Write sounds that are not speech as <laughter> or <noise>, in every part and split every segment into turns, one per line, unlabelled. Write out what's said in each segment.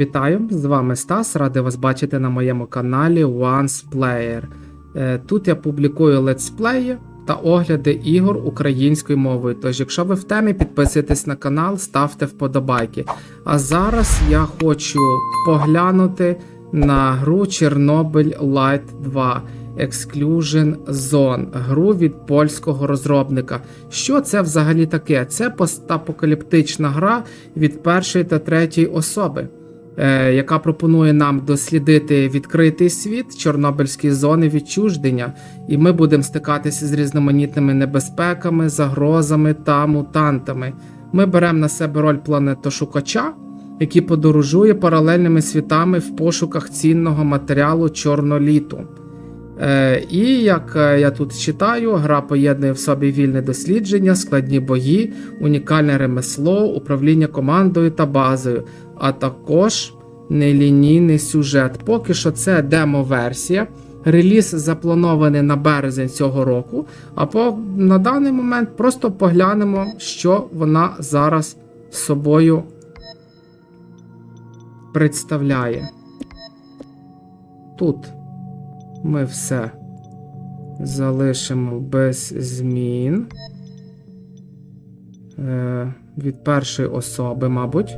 Вітаю! З вами Стас. Радий вас бачити на моєму каналі Once Player. Е, Тут я публікую летсплеї та огляди ігор українською мовою. Тож, якщо ви в темі, підписуйтесь на канал, ставте вподобайки. А зараз я хочу поглянути на гру Чорнобиль Light 2 Exclusion Zone, гру від польського розробника. Що це взагалі таке? Це постапокаліптична гра від першої та третьої особи яка пропонує нам дослідити відкритий світ Чорнобильської зони відчуждення, і ми будемо стикатися з різноманітними небезпеками, загрозами та мутантами. Ми беремо на себе роль планетошукача, який подорожує паралельними світами в пошуках цінного матеріалу чорноліту. Е, і як е, я тут читаю, гра поєднує в собі вільне дослідження, складні бої, унікальне ремесло, управління командою та базою, а також нелінійний сюжет. Поки що це демо-версія. Реліз запланований на березень цього року. А по, на даний момент просто поглянемо, що вона зараз собою представляє. Тут ми все залишимо без змін. Е, від першої особи, мабуть.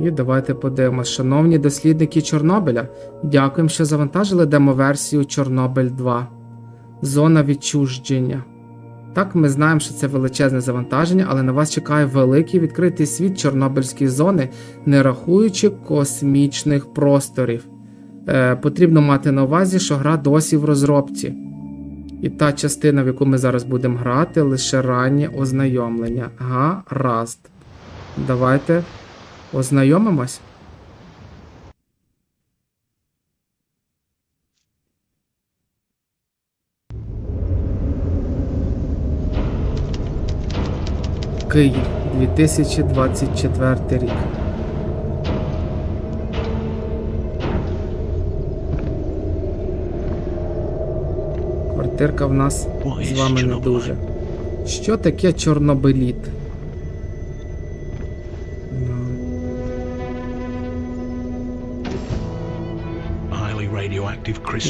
І давайте подивимось. Шановні дослідники Чорнобиля, дякуємо, що завантажили демоверсію Чорнобиль 2. Зона відчуждження. Так, ми знаємо, що це величезне завантаження, але на вас чекає великий відкритий світ Чорнобильської зони, не рахуючи космічних просторів. Е, потрібно мати на увазі, що гра досі в розробці. І та частина, в яку ми зараз будемо грати, лише раннє ознайомлення. Гаразд. Давайте ознайомимось. Київ 2024 рік. Квартирка в нас з вами не дуже. Що таке чорнобиліт?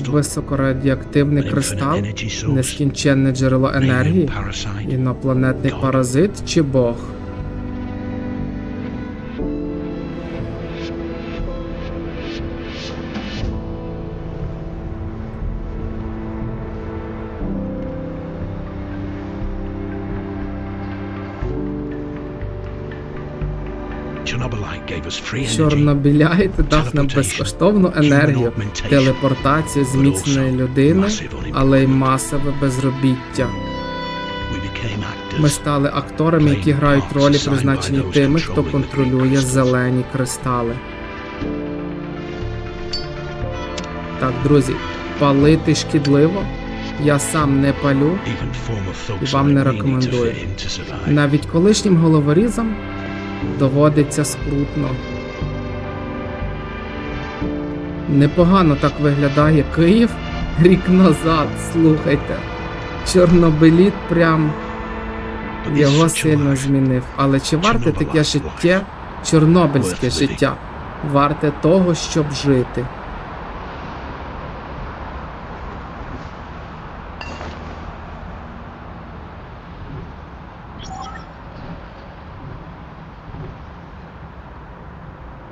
Ну, Високорадіоактивний кристал, нескінченне джерело енергії, інопланетний паразит чи Бог.
Energy.
Чорнобіляйт дав нам безкоштовну енергію, телепортацію зміцненої людини, але й масове безробіття. Ми стали акторами, які грають ролі, призначені тими, хто контролює зелені кристали. Так, друзі, палити шкідливо. Я сам не палю, І вам не рекомендую. навіть колишнім головорізам доводиться скрутно. Непогано так виглядає Київ рік назад, слухайте. Чорнобиліт прям його сильно змінив. Але чи варте таке життя, чорнобильське життя, варте того, щоб жити?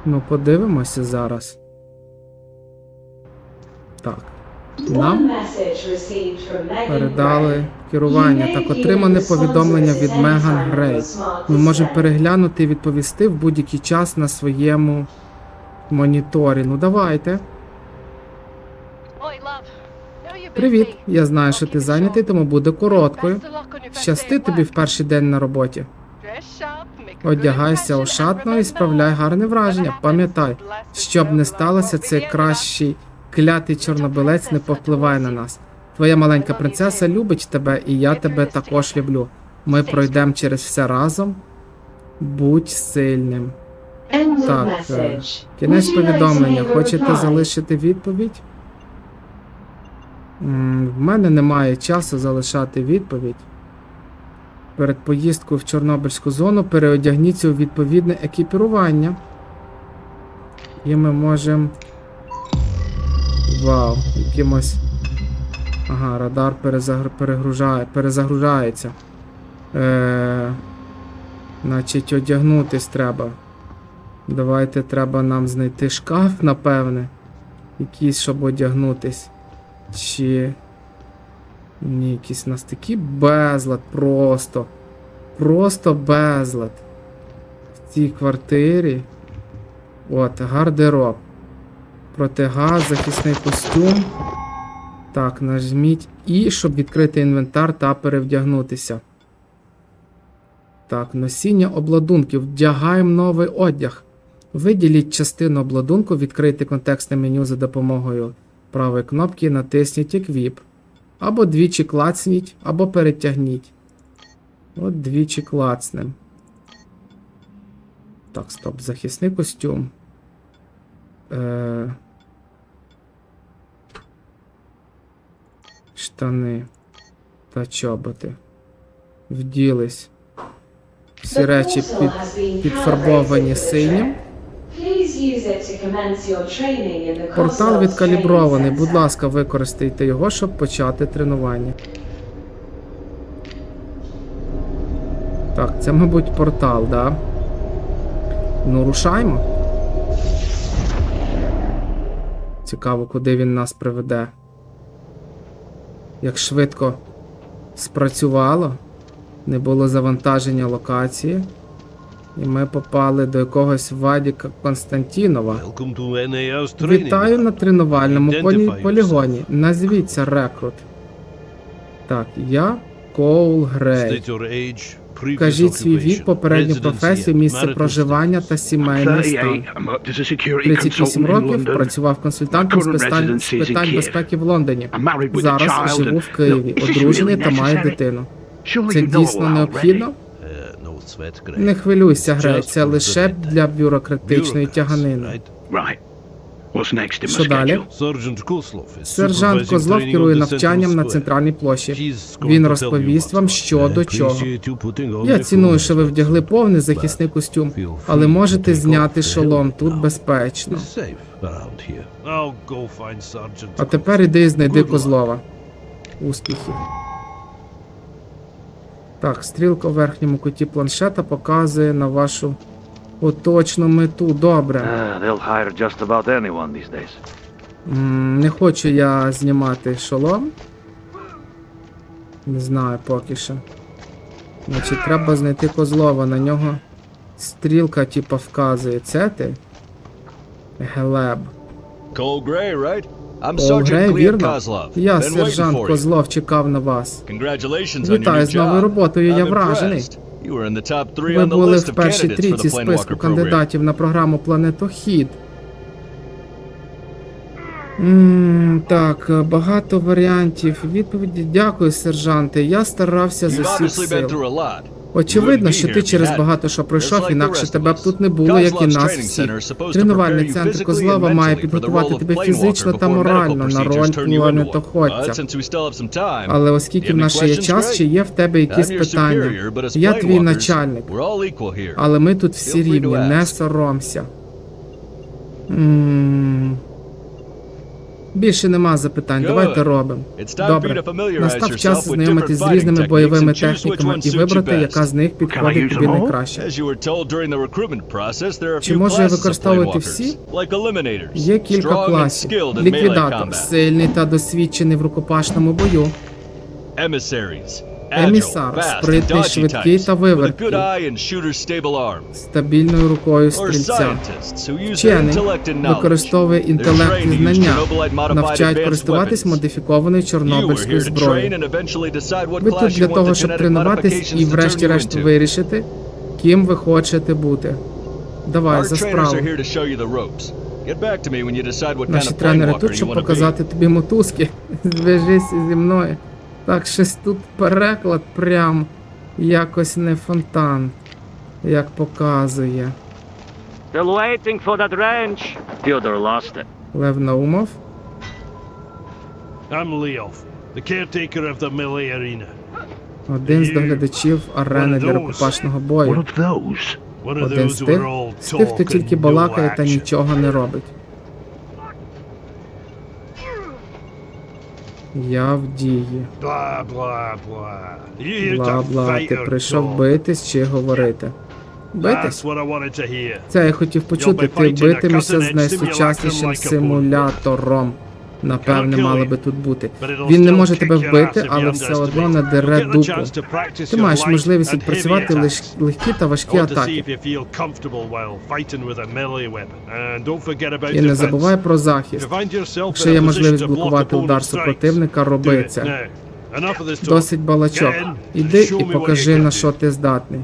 Ну, подивимося зараз. Так. Нам передали керування. Так, отримане повідомлення від Меган Грей. Ми можемо переглянути і відповісти в будь-який час на своєму моніторі. Ну давайте. Привіт. Я знаю, що ти зайнятий, тому буде короткою. Щасти тобі в перший день на роботі.
Одягайся ошатно і справляй гарне враження. Пам'ятай, щоб не сталося, цей кращий
клятий чорнобилець не повпливає на нас. Твоя маленька принцеса любить тебе, і я тебе також люблю. Ми пройдемо через все разом. Будь сильним.
Так, е,
Кінець повідомлення. Хочете залишити відповідь? В мене немає часу залишати відповідь. Перед поїздкою в Чорнобильську зону переодягніться у відповідне екіпірування. І ми можемо. Вау, якимось. Ага, радар перезагр... перезагружається. Е... Значить, одягнутись треба. Давайте треба нам знайти шкаф, напевне. Якийсь, щоб одягнутись. Чи. Ні, якийсь у нас такий безлад просто. Просто безлад. В цій квартирі. От, гардероб. Протигаз, захисний костюм. Так, нажміть І, щоб відкрити інвентар та перевдягнутися. Так, носіння обладунків. Вдягаємо новий одяг. Виділіть частину обладунку, відкрийте контекстне меню за допомогою правої кнопки натисніть Equip. Або двічі клацніть, або перетягніть. От двічі клацнем. Так, стоп, захисний костюм. Е... Штани та чоботи. Вділись. Всі речі під, підфарбовані синім. Портал відкалібрований. Будь ласка, використайте його, щоб почати тренування. Так, це, мабуть, портал, да? Ну, рушаймо. Цікаво, куди він нас приведе. Як швидко спрацювало, не було завантаження локації. І ми попали до якогось Вадіка Константінова. Вітаю на тренувальному полі- полігоні. Назвіться рекрут. Так, я Коул Грей. Кажіть свій вік, попередню професію, місце проживання та сімейний стан.
38. I'm worked as a security
38
consultant in
років працював консультантом з питань, з питань безпеки в Лондоні. Зараз живу в Києві, одружений та маю дитину. Це дійсно необхідно?
Uh.
Не хвилюйся, Грей, це лише для бюрократичної тяганини. Що далі? Сержант Козлов керує навчанням на центральній площі. Він розповість вам, що до чого. Я ціную, що ви вдягли повний захисний костюм, але можете зняти шолом тут безпечно. А тепер іди і знайди Козлова. Успіхів. Так, стрілка в верхньому куті планшета показує на вашу поточну мету. Добре.
Uh, they'll hire just about anyone these days.
М, Не хочу я знімати шолом. Не знаю поки що. Значить, треба знайти Козлова. На нього стрілка, типа, вказує. Це ти? Глеб.
Cole Gray, right? I'm Sergeant
Грей, вірно?
Kozlov.
Я сержант. Козлов чекав на вас.
Congratulations on your
Вітаю
new
з новою роботою, я
I'm
вражений. Ви були в першій трійці списку кандидатів на програму Планетохід. М, Так, багато варіантів. Відповіді дякую, сержанте. Я старався з усіх сил. Очевидно, що ти через багато що пройшов, інакше тебе б тут не було, як і нас всіх. Тренувальний центр Козлова має підготувати тебе фізично та морально на роль планетоходця. Але оскільки в нас ще є час, чи є в тебе якісь питання? Я твій начальник. Але ми тут всі рівні, не соромся. М, Більше нема запитань, давайте робимо. Добре, настав час знайомитись з різними бойовими техніками і вибрати, яка з них підходить тобі найкраще.
Чи можу я використовувати всі?
Є кілька класів. Ліквідатор, сильний та досвідчений в рукопашному бою.
Емісар, спритний, швидкий та виверткий.
Стабільною рукою стрільця.
Вчений використовує інтелект і знання,
Навчають користуватись модифікованою чорнобильською зброєю. Ви тут для того, щоб тренуватись і врешті-решт вирішити, ким ви хочете бути. Давай за справу. Наші тренери тут, щоб показати тобі мотузки. <laughs> Зв'яжись зі мною. Так, щось тут переклад прям якось не фонтан, як показує.
Still waiting for that range. Fyodor lost it.
Лев Наумов.
I'm Leov, the caretaker of the melee arena.
Один з доглядачів арени для рукопашного бою. Один з тих, з тих, хто тільки балакає та нічого не робить. Я в дії.
Бла
бла
бла.
Бла
бла.
Ти прийшов битись чи говорити? Битись? Це я хотів почути. Ти битимешся з найсучаснішим симулятором. Напевне, мали би тут бути. Він не може тебе вбити, але все одно надере дупу. Ти маєш можливість відпрацювати лиш легкі та важкі атаки. І не забувай про захист. Якщо є можливість блокувати удар супротивника, роби це. Досить балачок. Іди і покажи, на що ти здатний.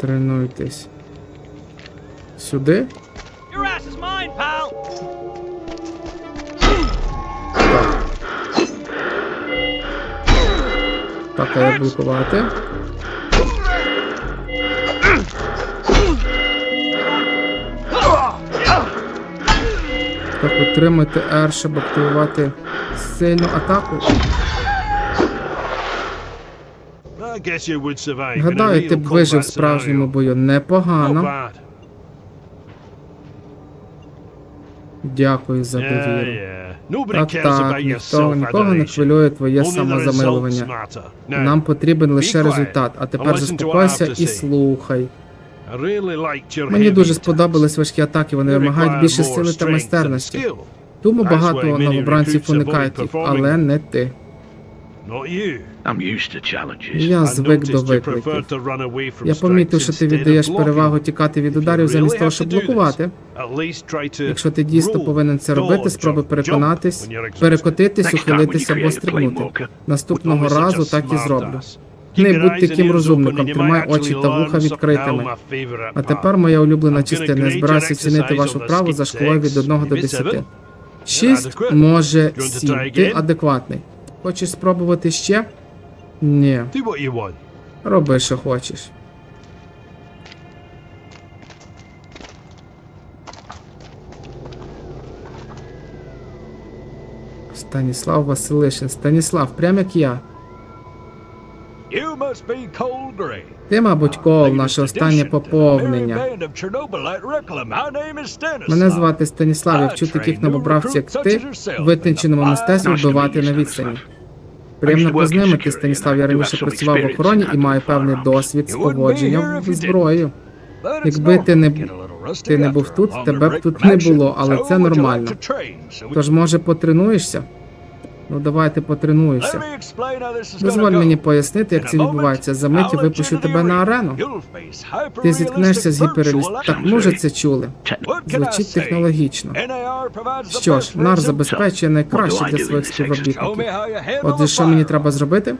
Тренуйтесь. Сюди? Так, а як блокувати? Так, утримати R, щоб активувати сильну атаку. Гадаю, ти б вижив в справжньому бою непогано. Дякую за довіру.
yeah.
Так, так, ніхто нікого не хвилює твоє самозамилування. Нам потрібен лише результат. А тепер заспокойся і слухай. Мені дуже сподобались важкі атаки, вони вимагають більше сили та майстерності. Тому багато новобранців уникають їх, але не ти. Я
I
звик до викликів. Я помітив, що ти віддаєш перевагу тікати від ударів замість того, щоб блокувати.
At least try to
Якщо ти дійсно повинен це робити, спробуй переконатись, перекотитись, ухилитися або стрибнути. Наступного разу так і зроблю. Не будь таким розумником, тримай очі та вуха відкритими. А тепер моя улюблена частина. Я
grade
збираюся
your
оцінити
exercise
вашу вправу за шкалою від
six.
1 до
Give it
10.
seven.
6 може 7. Ти адекватний. Хочеш спробувати ще? Ні. Роби, що хочеш. Станіслав Василишин. Станіслав, прям як я. Ти, мабуть, Кол, наше останнє поповнення. Мене звати Станіслав, я вчу таких новобравців, як ти, в витонченому мистецтві вбивати на відстані. Приємно познайомити, Станіслав. Я раніше працював в охороні і маю певний досвід з поводженням зброєю. Якби ти не, ти не був тут, тебе б тут не було, але це нормально. Тож, може, потренуєшся? Ну давайте потренуєшся. Дозволь мені пояснити, як це відбувається. За мить випущу тебе на арену. Ти зіткнешся з гіперреаліст... Так, ми вже це чули. Звучить технологічно. Що ж, нар забезпечує найкраще для своїх співробітників. Отже, що мені треба зробити?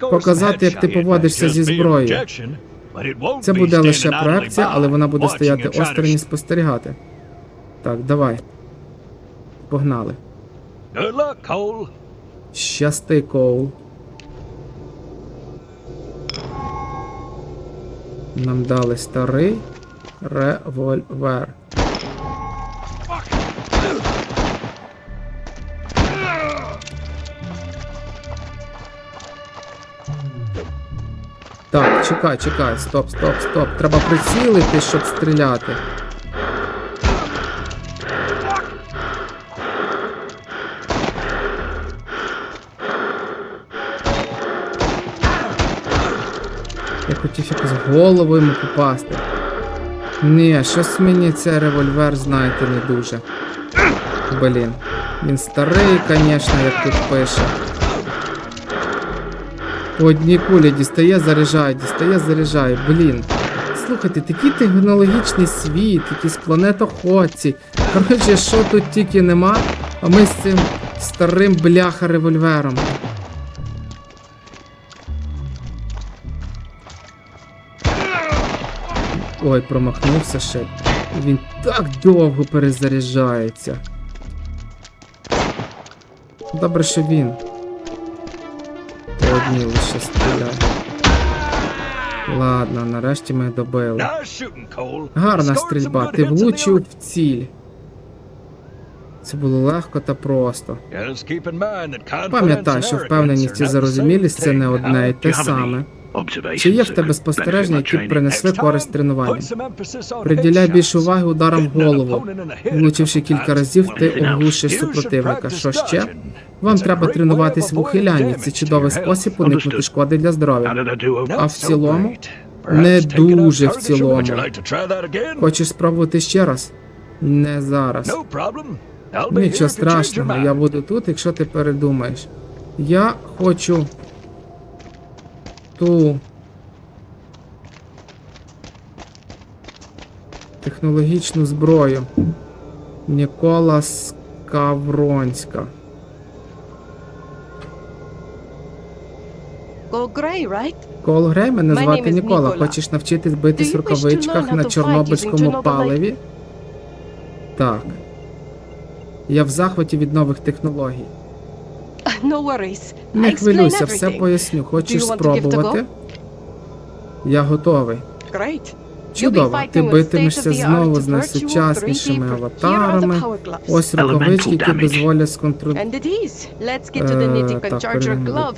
Показати, як ти поводишся зі зброєю.
Це буде лише проекція, але вона буде стояти осторонь і спостерігати. Так, давай. Погнали. Щасти, Коул. Нам дали старий револьвер. Так, чекай, чекай, стоп, стоп, стоп. Треба прицілити, щоб стріляти. Я хотів якось голову йому попасти. Ні, щось мені цей револьвер, знаєте, не дуже. Блін. Він старий, звісно, як тут пише. По одній кулі дістає, заряджає, дістає, заряджає. Блін. Слухайте, такий технологічний світ, якісь планетоходці. Коротше, що тут тільки нема, а ми з цим старим бляха Ой, промахнувся ще. Він так довго перезаряджається. Добре, що він. По одній лише стріляє. Ладно, нарешті ми добили. Гарна стрільба, ти влучив в ціль. Це було легко та просто. Пам'ятай, що впевненість і зарозумілість це не одне
Hal.
те саме. Чи є в тебе спостереження, які б принесли користь тренуванню?
on
Приділяй більше уваги ударам в голову. Влучивши кілька разів, ти оглушиш супротивника. Що ще? Вам треба тренуватись в ухилянні. Це чудовий спосіб уникнути шкоди для здоров'я. А в цілому? Не дуже в цілому. Хочеш спробувати ще раз? Не зараз. Нічого страшного, я буду тут, якщо ти передумаєш. Я хочу ту технологічну зброю. Нікола Скавронська.
Grey, right?
Кол Грей, мене
My
звати Нікола. Хочеш навчитись битись в рукавичках на чорнобильському паливі? Так. Я в захваті від нових технологій.
No worries.
Не хвилюйся, все поясню. Хочеш спробувати? Я готовий.
Great.
Чудово, ти битимешся знову з найсучаснішими аватарами. Ось рукавички, які дозволять
knitting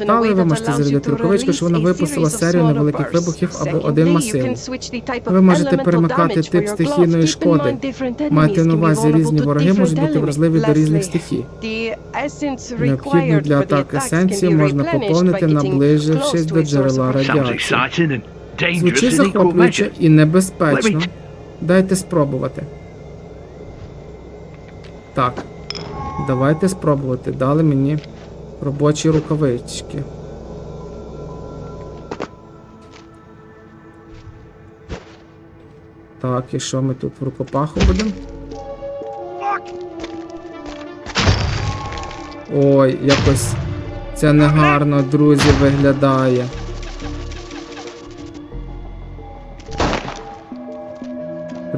Е, Ви можете зарядити рукавичку, що вона випустила серію невеликих вибухів або один
of
Ви можете перемикати тип стихійної шкоди. Майте на увазі різні вороги можуть бути вразливі до різних стихій. Необхідну для
attacks
есенцію можна поповнити, наближившись до джерела радіації. Звучить захоплююче і небезпечно. Дайте спробувати. Так. Давайте спробувати. Дали мені робочі рукавички. Так, і що ми тут в рукопаху будемо? Ой, якось це негарно, друзі, виглядає.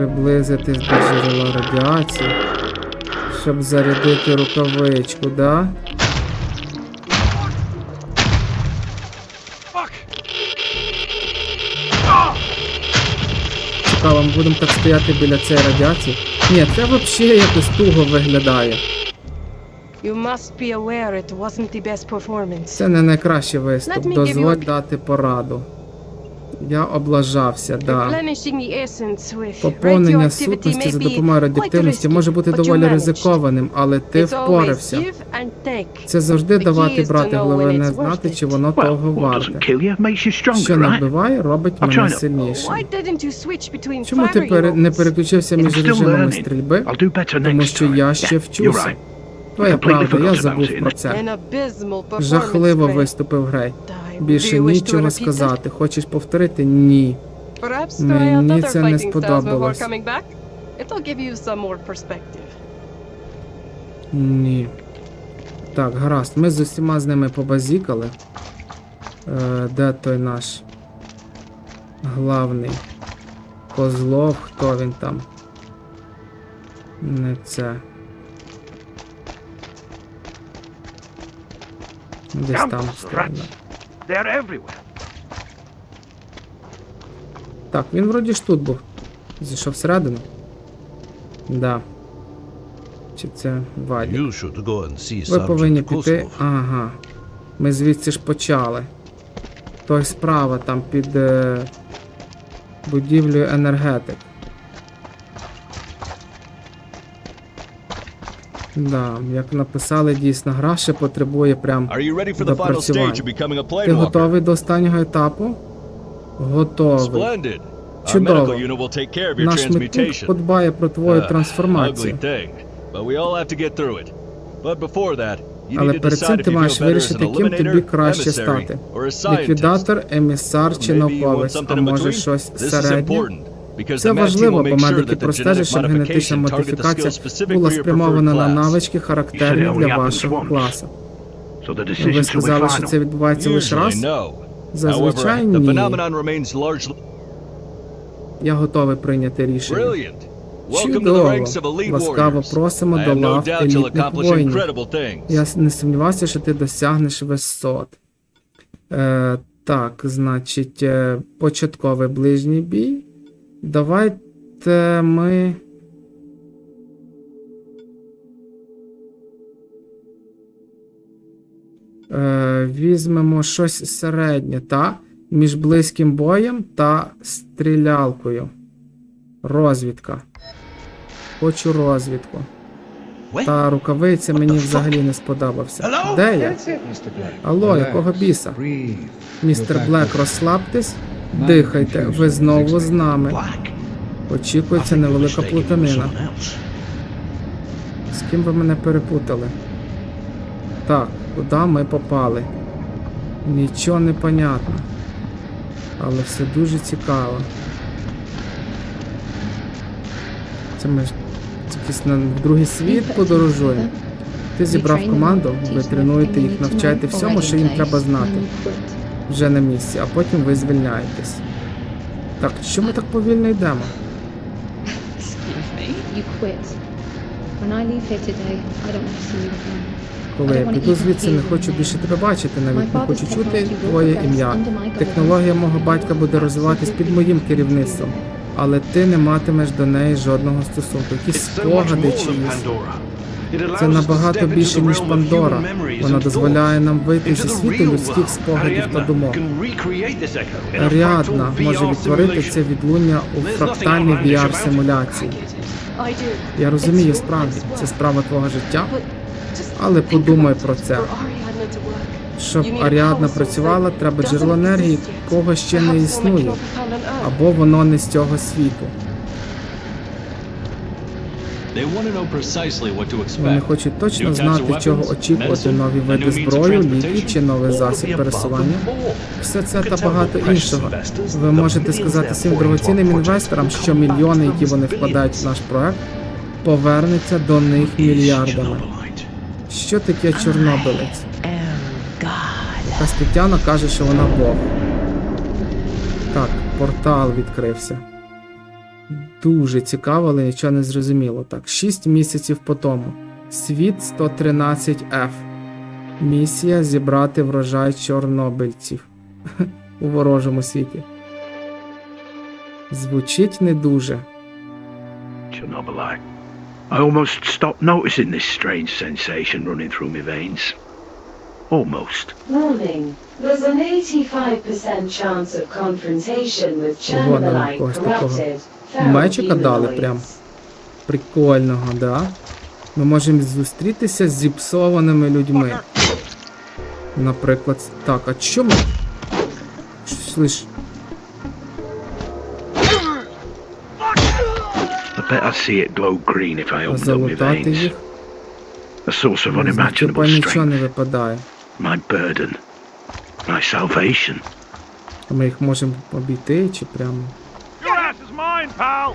Приблизитись до джерела радіації, щоб зарядити рукавичку, да? Цікаво, ми будемо так стояти біля цієї радіації. Ні, це взагалі якось туго виглядає.
You must be aware it wasn't the best performance.
Це не найкращий виступ. Дозволь дати пораду. Я облажався, да. Поповнення сутності за допомогою радіоактивності може бути доволі ризикованим, але ти впорався. Це завжди давати брати,
when
не знати, чи воно того варте. Що не вбиває, робить мене сильнішим. Чому ти не переключився між режимами стрільби? Тому що я ще вчуся. Твоя правда, я забув про це. Жахливо виступив Грей. Більше нічого сказати. Хочеш повторити? Ні. Мені це не сподобалось. Ні. Так, гаразд. Ми з усіма з ними побазікали. Е, де той наш главний Козлов, хто він там? Не це. Десь
Там
стоїть.
They're everywhere.
Так, він вроді ж тут був. Зійшов всередину. Да. Чи це Вадік?
You should go and see
Ви повинні піти. Ага. Ми звідси ж почали. Той справа там під е... будівлею енергетик. Да, як написали, дійсно, гра ще потребує прям. Допрацювання. Ти готовий до останнього етапу? Готовий. Чудово. Наш медпункт подбає про твою
Ah,
трансформацію. Але перед цим ти маєш вирішити, ким тобі краще стати. Ліквідатор, емісар чи науковець, а може щось середнє. Це важливо, бо медики простежать, щоб генетична модифікація була спрямована на навички, характерні для вашого класу. Ви сказали, що це відбувається лише раз. Зазвичай ні. Я готовий прийняти рішення. Чудово. Ласкаво просимо до лав елітних воїнів. Я не сумнівався, що ти досягнеш висот. Е, так, значить, е, початковий ближній бій. Давайте ми. Е, Візьмемо щось середнє, та? Між близьким боєм та стрілялкою. Розвідка. Хочу розвідку. Та рукавиця мені взагалі не сподобався. Де я? Алло, якого біса? Містер Блек, розслабтесь дихайте, ви знову з нами. Очікується невелика плутанина. З ким ви мене перепутали? Так, куди ми попали? Нічого не понятно. Але все дуже цікаво. Це ми ж якийсь на другий світ подорожуємо. Ти зібрав команду, ви тренуєте їх, навчаєте всьому, що їм треба знати. Вже на місці, а потім ви звільняєтесь. Так, що ми так повільно йдемо? Коли я піду звідси, не хочу більше тебе бачити, навіть не хочу чути твоє ім'я. Технологія мого батька буде розвиватись під моїм керівництвом, але ти не матимеш до неї жодного стосунку. Якісь спогади чиїсь. Це набагато більше, ніж Пандора. Вона дозволяє нам вийти зі світу людських спогадів та думок. Аріадна може відтворити це відлуння у фрактальній VR-симуляції. Я розумію, справді, це справа твого життя, але подумай про це. Щоб Аріадна працювала, треба джерело енергії, кого ще не існує, або воно не з цього світу. Вони хочуть точно знати, чого очікувати нові види зброї, ліки чи новий засіб пересування. Все це та багато іншого. Ви можете сказати своїм дорогоцінним інвесторам, що мільйони, які вони вкладають в наш проект, повернуться до них мільярдами. Що таке чорнобилець? Якась Тетяна каже, що вона Бог. Так, портал відкрився. Дуже цікаво, але нічого не зрозуміло. Так, 6 місяців по тому. Світ 113F. Місія зібрати врожай чорнобильців у ворожому світі. Звучить не дуже.
Chernobylite. I almost stopped noticing this strange sensation running through my veins. Almost.
Warning. There's an 85% chance of confrontation with Chernobylite corrupted.
Мечика дали прям. Прикольного, да? Ми можемо зустрітися з зіпсованими людьми. Наприклад, так, а чому? Щось лиш.
I bet I'd see it glow green if I opened up my
залутати їх. Типа нічого не випадає.
My burden. My salvation.
Ми їх можемо обійти чи прямо.
Ass is mine, pal!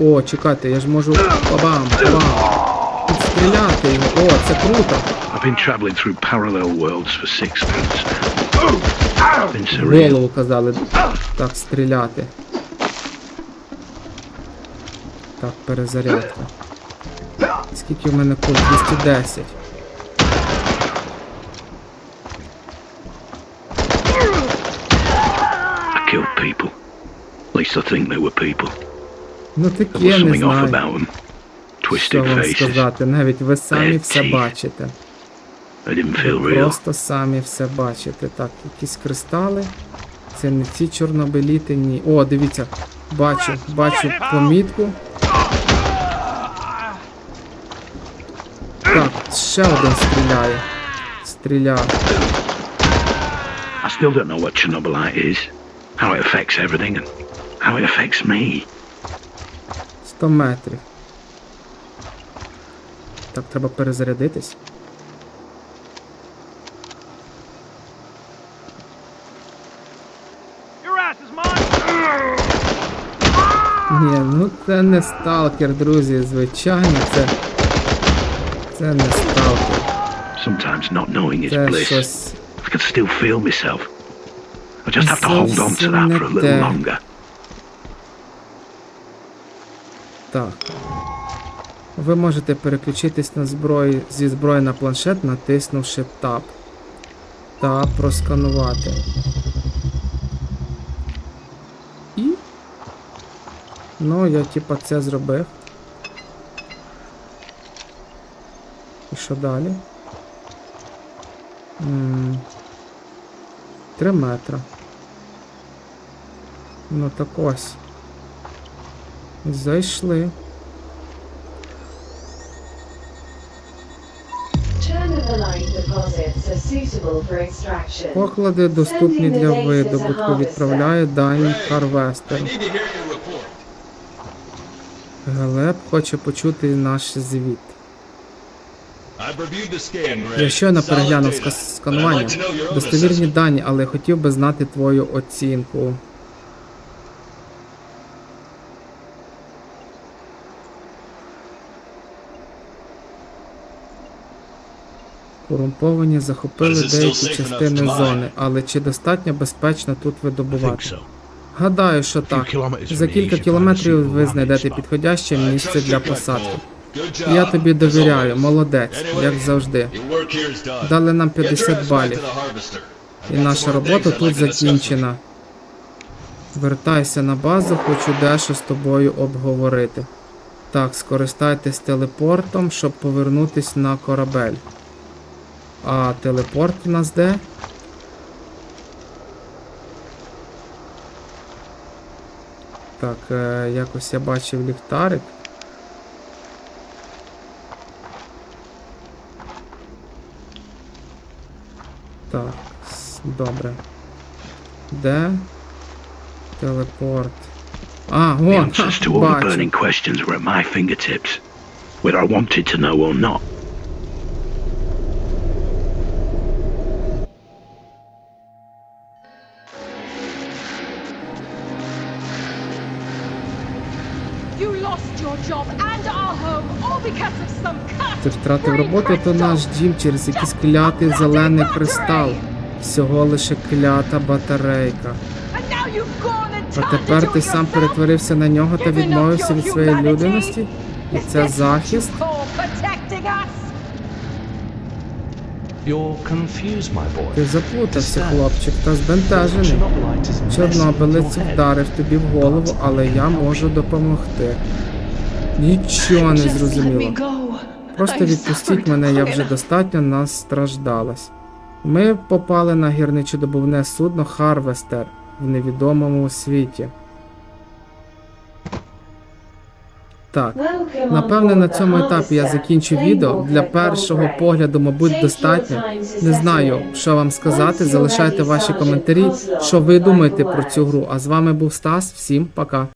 О, чекайте, я ж можу. Бабам, бабам. Підстріляти його. О, це круто.
I've been traveling through parallel worlds for six surreal.
голову казали. Так, стріляти. Так, перезарядка. Скільки в мене куль? 210.
I killed people. At least I think they were people.
Ну
There
таке
was
не
something off
знаю.
about them.
Що
Twisted
вам
faces.
сказати, навіть ви самі все
teeth.
бачите.
They didn't
Ви
real.
просто самі все бачите. Так, якісь кристали. Це не ці чорнобиліти, ні. О, дивіться, бачу, бачу помітку. Так, ще один стріляє. Стріляв.
I still don't know what Chernobylite is, how it affects everything, and how it affects me.
100 метрів. Так, треба перезарядитись.
Your ass is mine!
Ні, ну це не сталкер, друзі, звичайно, це. Це не сталкер.
Sometimes not knowing is bliss.
щось.
I can still feel myself. I just have to hold on to that for a little longer.
Так. Ви можете переключитись на зброї, зі зброї на планшет, натиснувши Tab. Та просканувати. І. Ну, я типа це зробив. І що далі? М 3 метра. Ну так ось. Зайшли. Поклади доступні для видобутку. Відправляє дані Харвестер. Глеб хоче почути наш звіт. Я щойно переглянув сканування. Достовірні дані, але хотів би знати твою оцінку. Корумповані захопили деякі частини зони, але чи достатньо безпечно тут видобувати?
so.
Гадаю, що так. За кілька кілометрів ви знайдете підходяще місце для посадки. Я тобі довіряю, молодець, як завжди. Дали нам 50 балів. І наша робота тут закінчена. Вертайся на базу, хочу дещо з тобою обговорити. Так, скористайтесь телепортом, щоб повернутись на корабель. А телепорт у нас де? Так, е, якось я бачив ліхтарик. Так, добре. Де? Телепорт. А, вон, бачу.
burning questions were at my fingertips, whether I wanted to know or not.
Втратив роботу, то наш дім через якийсь клятий зелений кристал. Всього лише клята батарейка. А тепер ти сам перетворився на нього та відмовився від своєї людяності? І це захист? Ти заплутався, хлопчик, та збентежений. Чорнобилець вдарив тобі в голову, але я можу допомогти. Нічого не зрозуміло. Просто відпустіть мене, я вже достатньо настраждалась. Ми попали на гірничодобувне судно Харвестер в невідомому світі. Так, напевне, на цьому етапі я закінчу відео. Для першого погляду, мабуть, достатньо. Не знаю, що вам сказати. Залишайте ваші коментарі, що ви думаєте про цю гру. А з вами був Стас. Всім пока.